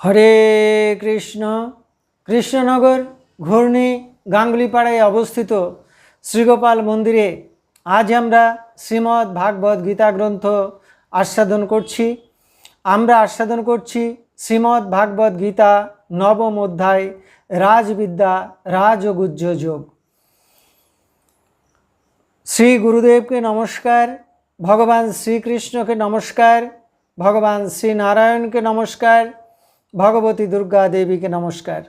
হরে কৃষ্ণ, কৃষ্ণনগর ঘূর্ণি গাঙ্গুলিপাড়ায় অবস্থিত শ্রীগোপাল মন্দিরে আজ আমরা শ্রীমদ্ ভাগবত গীতা গ্রন্থ আস্বাদন করছি। আমরা আস্বাদন করছি শ্রীমদ্ ভাগবত গীতা নবম অধ্যায়, রাজবিদ্যা রাজগুজ্জ যোগ। শ্রী গুরুদেবকে নমস্কার, ভগবান শ্রীকৃষ্ণকে নমস্কার, ভগবান শ্রী নারায়ণকে নমস্কার ভগবতী দুর্গা দেবীকে নমস্কার।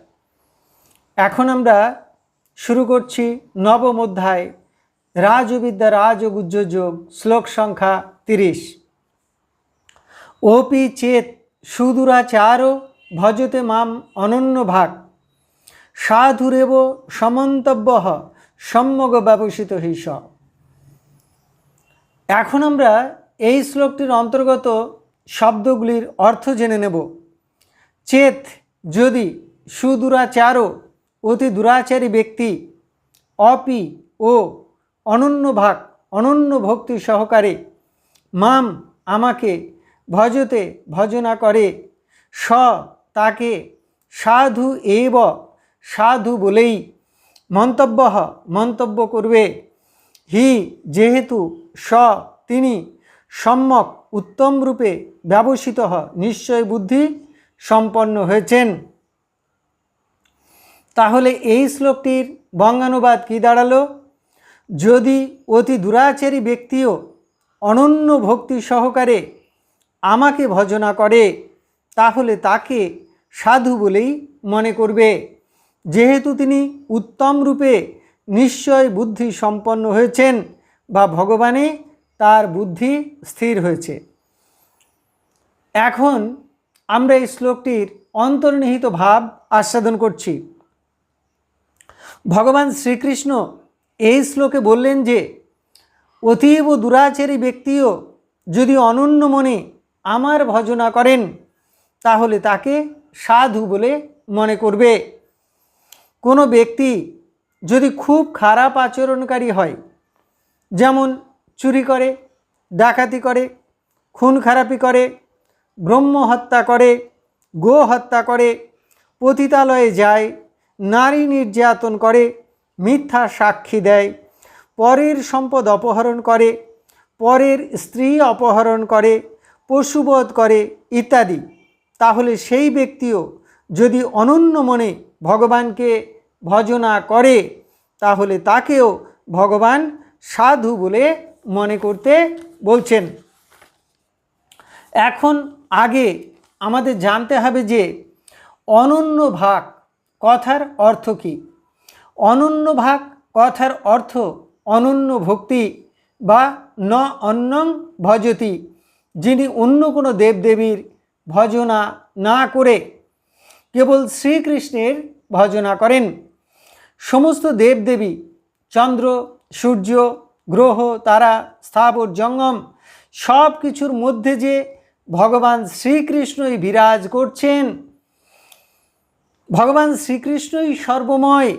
এখন আমরা শুরু করছি নবম অধ্যায়, রাজবিদ্যা রাজগুজ্জ যোগ শ্লোক সংখ্যা তিরিশ। ওপি চেত সুদূরাচার ভজতে মাম অনন্য ভাগ। সাধুরেব সমন্তব্য সম্যগ ব্যবসিত হিস এখন আমরা এই শ্লোকটির অন্তর্গত শব্দগুলির অর্থ জেনে নেব। চেত যদি সুদূরাচারও অতি দুরাচারী ব্যক্তি, অপি ও অনন্য ভাগ অনন্য ভক্তি সহকারে মাম আমাকে ভজতে ভজনা করে, স তাকে সাধু এব, সাধু বলেই মন্তব্য মন্তব্য করবে। হি যেহেতু স তিনি সম্যক উত্তম রূপে ব্যবসিত নিশ্চয় বুদ্ধি সম্পন্ন হয়েছেন। তাহলে এই শ্লোকটির বঙ্গানুবাদ কী দাঁড়াল? যদি অতি দুরাচারী ব্যক্তিও অনন্য ভক্তি সহকারে আমাকে ভজনা করে, তাহলে তাকে সাধু বলেই মনে করবে। যেহেতু তিনি উত্তম রূপে নিশ্চয় বুদ্ধি সম্পন্ন হয়েছেন বা ভগবানে তার বুদ্ধি স্থির হয়েছে। এখন আমরা এই শ্লোকটির অন্তর্নিহিত ভাব আস্বাদন করছি। ভগবান শ্রীকৃষ্ণ এই শ্লোকে বললেন যে, অতীব দুরাচারী ব্যক্তিও যদি অনন্য মনে আমার ভজনা করেন, তাহলে তাকে সাধু বলে মনে করবে। কোনো ব্যক্তি যদি খুব খারাপ আচরণকারী হয়, যেমন চুরি করে, ডাকাতি করে, খুন খারাপি করে ব্রহ্ম হত্যা করে, গো হত্যা করে, পতিতালয়ে যায়, নারী নির্যাতন করে, মিথ্যা সাক্ষী দেয়, পরের সম্পদ অপহরণ করে, পরের স্ত্রী অপহরণ করে, পশুবধ করে ইত্যাদি। তাহলে সেই ব্যক্তিও যদি অনন্য মনে ভগবানকে ভজনা করে, তাহলে তাকেও ভগবান সাধু বলে মনে করতে বলছেন। এখন আগে আমাদের জানতে হবে যে অনন্য ভাগ কথার অর্থ কী? অনন্য ভাগ কথার অর্থ অনন্য ভক্তি বা ন অন্নং ভজতি, যিনি অন্য কোনো দেবদেবীর ভজনা না করে কেবল শ্রীকৃষ্ণের ভজনা করেন। সমস্ত দেবদেবী, চন্দ্র, সূর্য, গ্রহ, তারা, স্থাবর, জঙ্গম সব কিছুর মধ্যে যে ভগবান শ্রীকৃষ্ণই বিরাজ করছেন। ভগবান শ্রীকৃষ্ণই সর্বময়।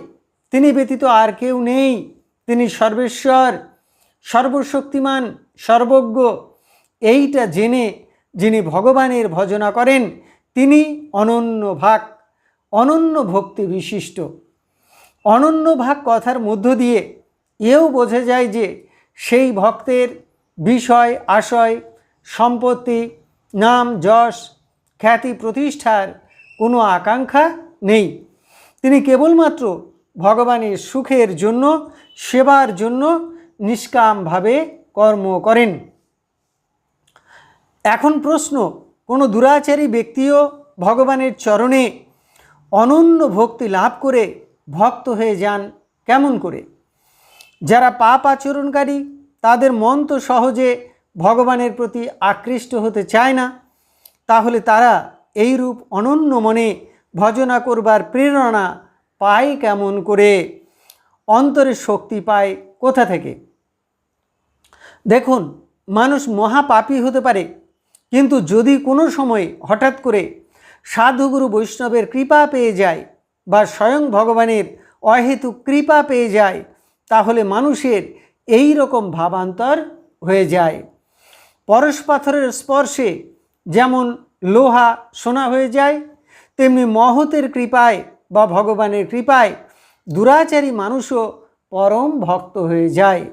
তিনি ব্যতীত আর কেউ নেই। তিনি সর্বেশ্বর, সর্বশক্তিমান, সর্বজ্ঞ। এইটা জেনে যিনি ভগবানের ভজনা করেন, তিনি অনন্য ভাগ, অনন্য ভক্তি বিশিষ্ট। অনন্য ভাগ কথার মধ্য দিয়ে এও বোঝা যায় যে সেই ভক্তের বিষয়, আশয়, সম্পত্তি নাম, যশ, খ্যাতি, প্রতিষ্ঠার কোনো আকাঙ্ক্ষা নেই। তিনি কেবলমাত্র ভগবানের সুখের জন্য, সেবার জন্য নিষ্কামভাবে কর্ম করেন। এখন প্রশ্ন, কোনো দুরাচারী ব্যক্তিও ভগবানের চরণে অনন্য ভক্তি লাভ করে ভক্ত হয়ে যান কেমন করে? যারা পাপ আচরণকারী, তাদের মন তো সহজে ভগবানের প্রতি আকৃষ্ট হতে চায় না, তাহলে তারা এই রূপ অনন্য মনে ভজনা করবার প্রেরণা পায় কেমন করে? অন্তরের শক্তি পায় কোথা থেকে? দেখুন, মানুষ মহাপাপী হতে পারে, কিন্তু যদি কোনো সময় হঠাৎ করে সাধুগুরু বৈষ্ণবের কৃপা পেয়ে যায় বা স্বয়ং ভগবানের অহেতু কৃপা পেয়ে যায়, তাহলে মানুষের এই রকম ভাবান্তর হয়ে যায়। পরশ পাথরের স্পর্শে যেমন লোহা সোনা হয়ে যায়, তেমনি মহতের কৃপায় বা ভগবানের কৃপায় দুরাচারী মানুষও পরম ভক্ত হয়ে যায়।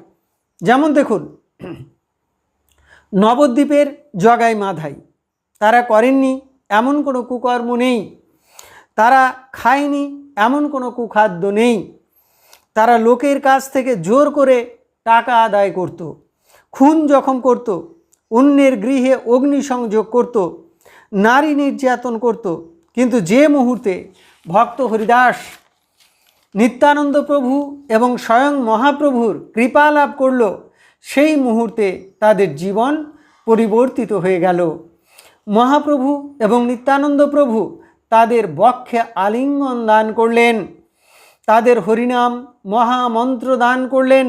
যেমন দেখুন, নবদ্বীপের জগাই মাধাই। তারা করেননি এমন কোনো কুকর্ম নেই। তারা খায়নি এমন কোনো কুখাদ্য নেই। তারা লোকের কাছ থেকে জোর করে টাকা আদায় করত, খুন জখম করত অন্যের গৃহে অগ্নিসংযোগ করত, নারী নির্যাতন করত। কিন্তু যে মুহূর্তে ভক্ত হরিদাস, নিত্যানন্দ প্রভু এবং স্বয়ং মহাপ্রভুর কৃপা লাভ করল, সেই মুহূর্তে তাদের জীবন পরিবর্তিত হয়ে গেল। মহাপ্রভু এবং নিত্যানন্দ প্রভু তাদের বক্ষে আলিঙ্গন দান করলেন। তাদের হরিনাম মহামন্ত্র দান করলেন।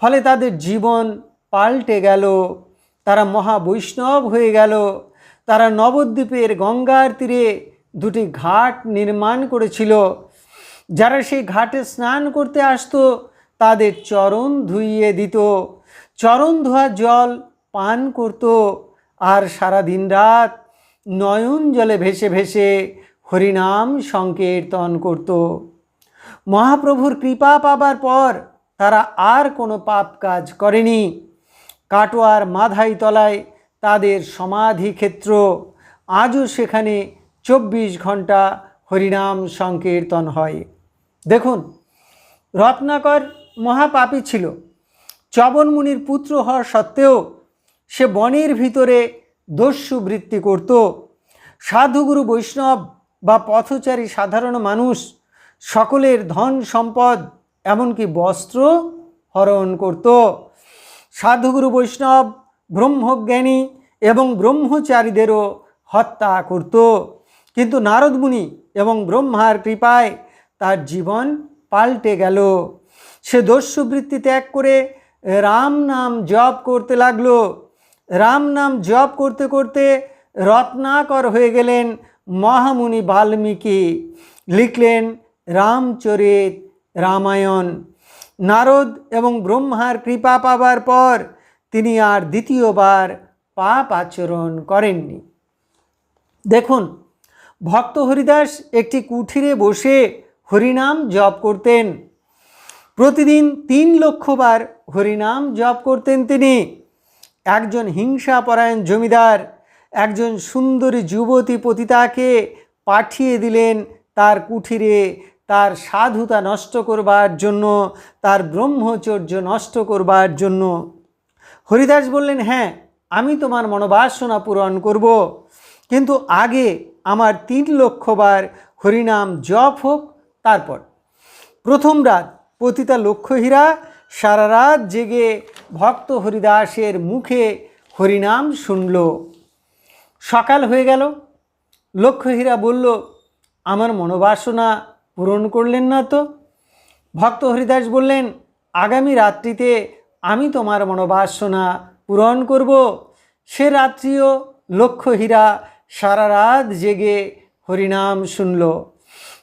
ফলে তাদের জীবন পাল্টে গেল। তারা মহাবৈষ্ণব হয়ে গেল। তারা নবদ্বীপের গঙ্গার তীরে দুটি ঘাট নির্মাণ করেছিল। যারা সেই ঘাটে স্নান করতে আসতো, তাদের চরণ ধুইয়ে দিত। চরণ ধোয়া জল পান করত আর সারা দিন রাত নয়ন জলে ভেসে ভেসে হরিনাম সংকীর্তন করত। মহাপ্রভুর কৃপা পাবার পর তারা আর কোনো পাপ কাজ করেনি। কাটোয়ার মাধাই তলায় তাদের সমাধি ক্ষেত্র আজও সেখানে চব্বিশ ঘণ্টা হরিনাম সংকীর্তন হয়। দেখুন, রত্নাকর মহাপাপী ছিল। চবনমুনির পুত্র হওয়া সত্ত্বেও সে বনের ভিতরে দস্যু বৃত্তি করত। সাধুগুরু বৈষ্ণব বা পথচারী সাধারণ মানুষ সকলের ধন সম্পদ, এমনকি বস্ত্র হরণ করত। সাধুগুরু বৈষ্ণব, ব্রহ্মজ্ঞানী এবং ব্রহ্মচারীদেরও হত্যা করত। কিন্তু নারদমুনি এবং ব্রহ্মার কৃপায় তার জীবন পাল্টে গেল। সে দস্যুবৃত্তি ত্যাগ করে রাম নাম জপ করতে লাগল। রাম নাম জপ করতে করতে রত্নাকর হয়ে গেলেন মহামুনি বাল্মীকি। লিখলেন, রামচরিত রামায়ণ। নারদ এবং ব্রহ্মার কৃপা পাবার পর তিনি আর দ্বিতীয়বার পাপ আচরণ করেননি। দেখুন, ভক্ত হরিদাস একটি কুঠিরে বসে হরিনাম জপ করতেন। প্রতিদিন তিন লক্ষবার হরিনাম জপ করতেন তিনি। একজন হিংসাপরায়ণ জমিদার, একজন সুন্দরী যুবতী পতিতাকে পাঠিয়ে দিলেন তার কুঠিরে তার সাধুতা নষ্ট করবার জন্য, তার ব্রহ্মচর্য নষ্ট করবার জন্য। হরিদাস বললেন হ্যাঁ আমি তোমার মনোবাসনা পূরণ করব। কিন্তু আগে আমার তিন লক্ষবার হরিনাম জপ হোক, তারপর। প্রথম রাত পতিতা লক্ষ্যহীরা সারা রাত জেগে ভক্ত হরিদাসের মুখে হরিনাম শুনল। সকাল হয়ে গেল। লক্ষ্যহীরা বলল, আমার মনোবাসনা পূরণ করলেন না তো? ভক্ত হরিদাস বললেন, আগামী রাত্রিতে আমি তোমার মনোবাসনা পূরণ করব। সে রাত্রিও লক্ষ্যহীরা সারা রাত জেগে হরিনাম শুনল।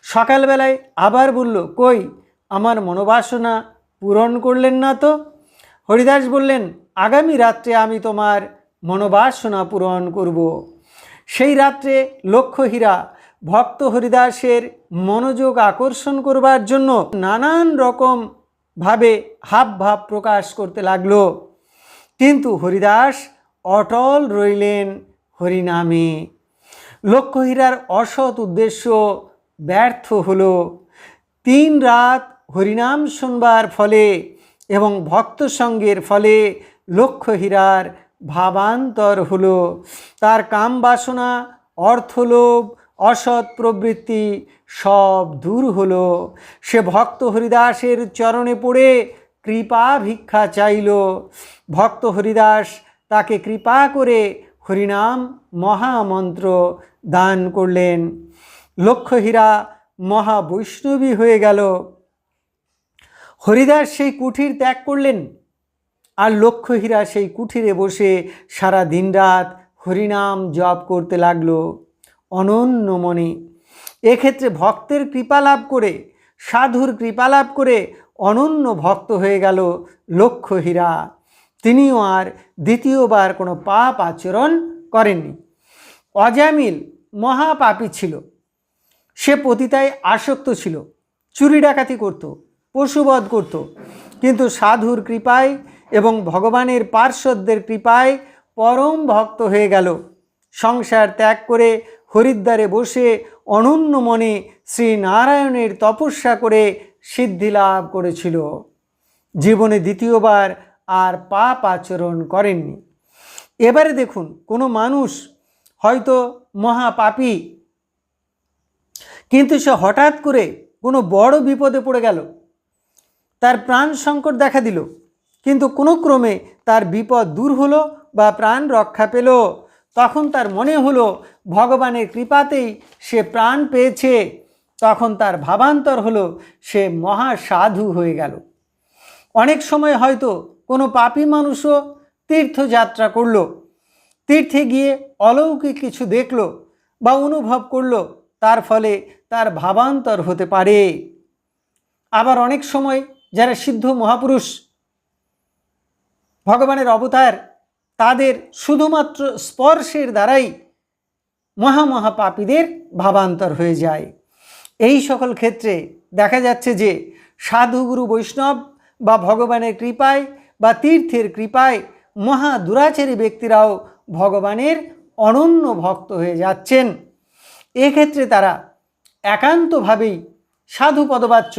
সকালবেলায় আবার বলল, কই, আমার মনোবাসনা পূরণ করলেন না তো? হরিদাস বললেন, আগামী রাত্রে আমি তোমার মনোবাসনা পূরণ করব। সেই রাত্রে লক্ষ্যহীরা ভক্ত হরিদাসের মনোযোগ আকর্ষণ করবার জন্য নানান রকম ভাবে হাব ভাব প্রকাশ করতে লাগল। কিন্তু হরিদাস অটল রইলেন হরিনামে। লক্ষ্যহীরার অসৎ উদ্দেশ্য ব্যর্থ হলো। তিন রাত হরিনাম শুনবার ফলে এবং ভক্ত সঙ্গের ফলে লক্ষ্যহীরার ভাবান্তর হলো। তার কাম বাসনা, অর্থলোভ অসৎ প্রবৃত্তি সব দূর হলো। সে ভক্ত হরিদাসের চরণে পড়ে কৃপা ভিক্ষা চাইল। ভক্ত হরিদাস তাকে কৃপা করে হরিনাম মহামন্ত্র দান করলেন। লক্ষ্যহীরা মহাবৈষ্ণবী হয়ে গেল। হরিদাস সেই কুঠির ত্যাগ করলেন আর লক্ষ্যহীরা সেই কুঠিরে বসে সারা দিন রাত হরিনাম জপ করতে লাগল। অনন্য মনে এক্ষেত্রে ভক্তের কৃপা লাভ করে, সাধুর কৃপা লাভ করে অনন্য ভক্ত হয়ে গেল লক্ষ্যহীরা। তিনিও আর দ্বিতীয়বার কোনো পাপ আচরণ করেননি। অজামিল মহাপাপী ছিল। সে পতিতায় আসক্ত ছিল। চুরি ডাকাতি করত, পশুবধ করত। কিন্তু সাধুর কৃপায় এবং ভগবানের পার্শ্বদের কৃপায় পরম ভক্ত হয়ে গেল। সংসার ত্যাগ করে হরিদ্বারে বসে অনন্য মনে শ্রী নারায়ণের তপস্যা করে সিদ্ধি লাভ করেছিল। জীবনে দ্বিতীয়বার আর পাপ আচরণ করেননি। এবারে দেখুন, কোনো মানুষ হয়তো মহাপাপী, কিন্তু সে হঠাৎ করে কোনো বড় বিপদে পড়ে গেল। তার প্রাণ সংকট দেখা দিল, কিন্তু কোনো ক্রমে তার বিপদ দূর হলো বা প্রাণ রক্ষা পেল। তখন তার মনে হলো, ভগবানের কৃপাতেই সে প্রাণ পেয়েছে। তখন তার ভাবান্তর হলো, সে মহা সাধু হয়ে গেল। অনেক সময় হয়তো কোনো পাপী মানুষও তীর্থযাত্রা করল। তীর্থে গিয়ে অলৌকিক কিছু দেখল বা অনুভব করল, তার ফলে তার ভাবান্তর হতে পারে। আবার অনেক সময় যারা সিদ্ধ মহাপুরুষ, ভগবানের অবতার তাদের শুধুমাত্র স্পর্শের দ্বারাই মহা মহা পাপীদের ভাবান্তর হয়ে যায়। এই সকল ক্ষেত্রে দেখা যাচ্ছে যে সাধুগুরু বৈষ্ণব বা ভগবানের কৃপায় বা তীর্থের কৃপায় মহা দুরাচারী ব্যক্তিরাও ভগবানের অনন্য ভক্ত হয়ে যাচ্ছেন। এক্ষেত্রে তারা একান্তভাবেই সাধু পদবাচ্য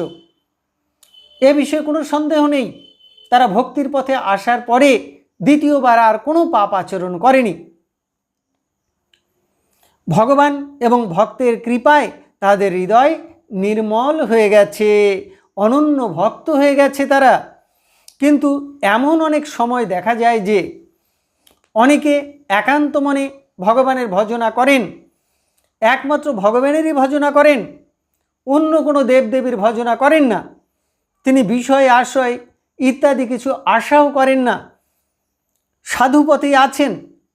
এ বিষয়ে কোনো সন্দেহ নেই। তারা ভক্তির পথে আসার পরে দ্বিতীয়বার আর কোনো পাপ আচরণ করেনি। ভগবান এবং ভক্তের কৃপায় তাদের হৃদয় নির্মল হয়ে গেছে, অনন্য ভক্ত হয়ে গেছে তারা। কিন্তু এমন অনেক সময় দেখা যায় যে অনেকে একান্ত মনে ভগবানের ভজনা করেন, একমাত্র ভগবানেরই ভজনা করেন, অন্য কোনো দেবদেবীর ভজনা করেন না, তিনি বিষয় আশয় ইত্যাদি কিছু আশাও করেন না। সাধুপথেই আছেন,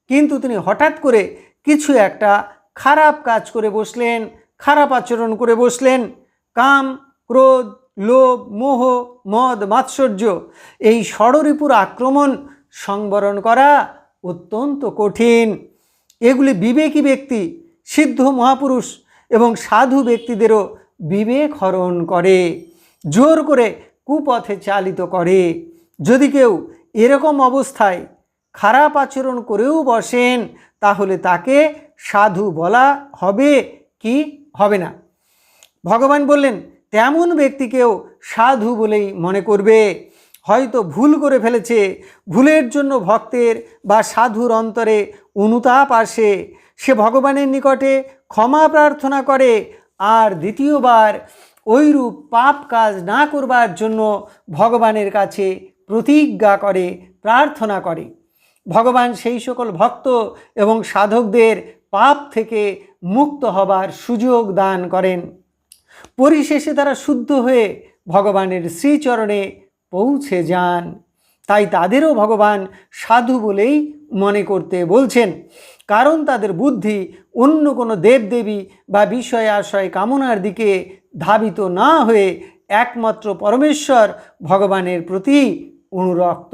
কিন্তু তিনি হঠাৎ করে কিছু একটা খারাপ কাজ করে বসলেন, খারাপ আচরণ করে বসলেন। কাম, ক্রোধ, লোভ, মোহ, মদ, মাৎসর্য, এই ষড়রিপুর আক্রমণ সংবরণ করা অত্যন্ত কঠিন। এগুলি বিবেকী ব্যক্তি, সিদ্ধ মহাপুরুষ এবং সাধু ব্যক্তিদেরও বিবেক হরণ করে, জোর করে কুপথে চালিত করে। যদি কেউ এরকম অবস্থায় খারাপ আচরণ করেও বসেন, তাহলে তাকে সাধু বলা হবে কি হবে না? ভগবান বললেন, তেমন ব্যক্তিকেও সাধু বলেই মনে করবে। হয়তো ভুল করে ফেলেছে, ভুলের জন্য ভক্তের বা সাধুর অন্তরে অনুতাপ আসে। সে ভগবানের নিকটে ক্ষমা প্রার্থনা করে, আর দ্বিতীয়বার ওইরূপ পাপ কাজ না করবার জন্য ভগবানের কাছে প্রতিজ্ঞা করে, প্রার্থনা করে। ভগবান সেই সকল ভক্ত এবং সাধকদের পাপ থেকে মুক্ত হবার সুযোগ দান করেন। পরিশেষে তারা শুদ্ধ হয়ে ভগবানের শ্রীচরণে পৌঁছে যান। তাই তাদেরও ভগবান সাধু বলেই মনে করতে বলছেন, কারণ তাদের বুদ্ধি অন্য কোনো দেবদেবী বা বিষয় আশয় কামনার দিকে ধাবিত না হয়ে একমাত্র পরমেশ্বর ভগবানের প্রতি অনুরক্ত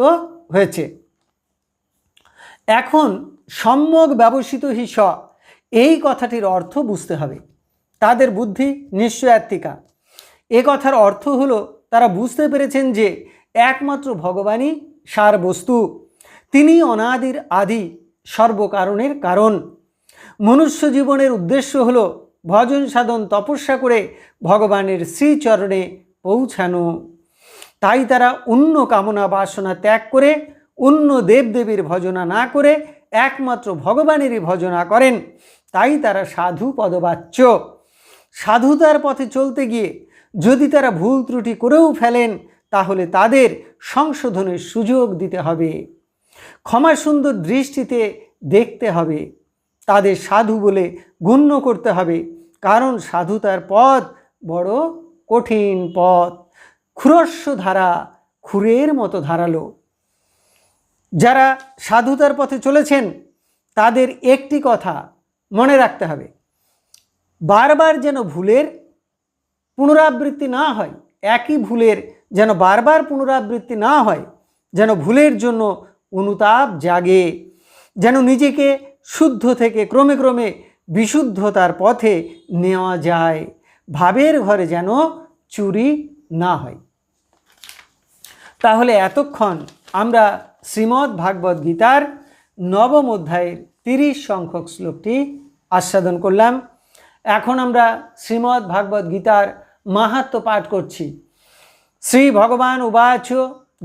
হয়েছে। এখন সম্যক ব্যবসিত হিস এই কথাটির অর্থ বুঝতে হবে। তাদের বুদ্ধি নিশ্চয়াত্মিকা। এ কথার অর্থ হলো, তারা বুঝতে পেরেছেন যে একমাত্র ভগবানই সার বস্তু তিনি অনাদির আদি, সর্বকারণের কারণ। মনুষ্য জীবনের উদ্দেশ্য হল ভজন সাধন তপস্যা করে ভগবানের শ্রীচরণে পৌঁছানো। তাই তারা অন্য কামনা বাসনা ত্যাগ করে অন্য দেবদেবীর ভজনা না করে একমাত্র ভগবানেরই ভজনা করেন। তাই তারা সাধু পদবাচ্য। সাধুতার পথে চলতে গিয়ে যদি তারা ভুল ত্রুটি করেও ফেলেন, তাহলে তাদের সংশোধনের সুযোগ দিতে হবে। ক্ষমা সুন্দর দৃষ্টিতে দেখতে হবে। তাদের সাধু বলে গণ্য করতে হবে। কারণ সাধুতার পথ বড় কঠিন পথ। ক্ষুরস্ব ধারা খুরের মতো ধারালো। যারা সাধুতার পথে চলেছেন, তাদের একটি কথা মনে রাখতে হবে। বারবার যেন ভুলের পুনরাবৃত্তি না হয়, একই ভুলের যেন বারবার পুনরাবৃত্তি না হয়, যেন ভুলের জন্য অনুতাপ জাগে, যেন নিজেকে শুদ্ধ থেকে ক্রমে ক্রমে বিশুদ্ধতার পথে নেওয়া যায়, ভাবের ঘরে যেন চুরি না হয়। তাহলে এতক্ষণ আমরা শ্রীমদ্ ভাগবত গীতার নবম অধ্যায়ের তিরিশ সংখ্যক শ্লোকটি আস্বাদন করলাম। এখন আমরা শ্রীমদ্ ভাগবত গীতার মাহাত্ম পাঠ করছি। শ্রী ভগবান উবাচ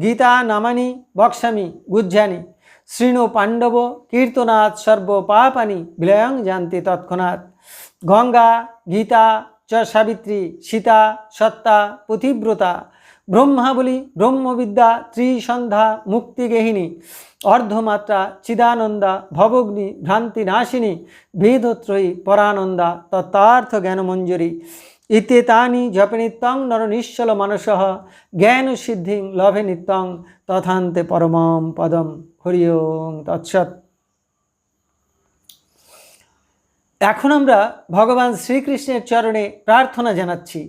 গীতা নামানি বক্সামি গুজ্জানি শৃণু পাণ্ডব কীর্তনাথ সর্ব পাপানি বিলয়ং জানতে তৎক্ষণাৎ। গঙ্গা গীতা চ সাবিত্রী সীতা সত্তা ব্রহ্মাবলী ব্রহ্মবিদ্যা, ত্রিসন্ধ্যা মুক্তিগেহিনী অর্ধমাত্রা, চিদানন্দা, ভবগ্নি ভ্রান্তি নাশিনী বেদত্রয়ী পরানন্দা, তত্ত্বার্থ জ্ঞানমঞ্জুরি ইত্যেতানি জপে নিত্যং নর নিশ্চল মানস জ্ঞান সিদ্ধিং লভে নিত্যং, তথান্তে পরমম পদম। হরি ওং তৎসৎ। এখন আমরা ভগবান শ্রীকৃষ্ণের চরণে প্রার্থনা জানাচ্ছি।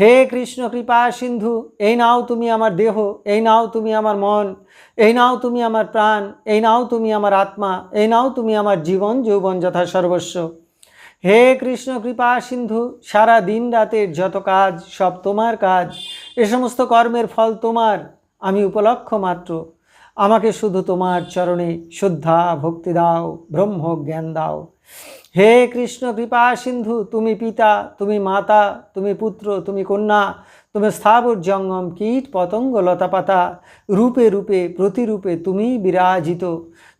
হে কৃষ্ণ কৃপা সিন্ধু, এই নাও তুমি আমার দেহ, এই নাও তুমি আমার মন, এই নাও তুমি আমার প্রাণ, এই নাও তুমি আমার আত্মা, এই নাও তুমি আমার জীবন, যৌবন যথা সর্বস্ব। হে কৃষ্ণ কৃপা সিন্ধু, সারা দিন রাতের যত কাজ, সব তোমার কাজ, এ সমস্ত কর্মের ফল তোমার, আমি উপলক্ষ মাত্র। আমাকে শুধু তোমার চরণে শ্রদ্ধা, ভক্তি দাও ব্রহ্ম জ্ঞান দাও। হে কৃষ্ণ কৃপা সিন্ধু, তুমি পিতা, তুমি মাতা, তুমি পুত্র, তুমি কন্যা, তুমি স্থাবর জঙ্গম, কীট, পতঙ্গ লতাপাতা রূপে রূপে, প্রতিরূপে তুমি বিরাজিত।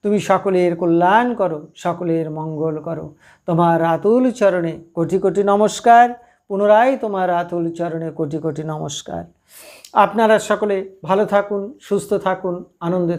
তুমি সকলের কল্যাণ করো, সকলের মঙ্গল করো। তোমার আতুল চরণে কোটি কোটি নমস্কার, পুনরায় তোমার আতুল চরণে কোটি কোটি নমস্কার। আপনারা সকলে ভালো থাকুন, সুস্থ থাকুন, আনন্দে থাকুন।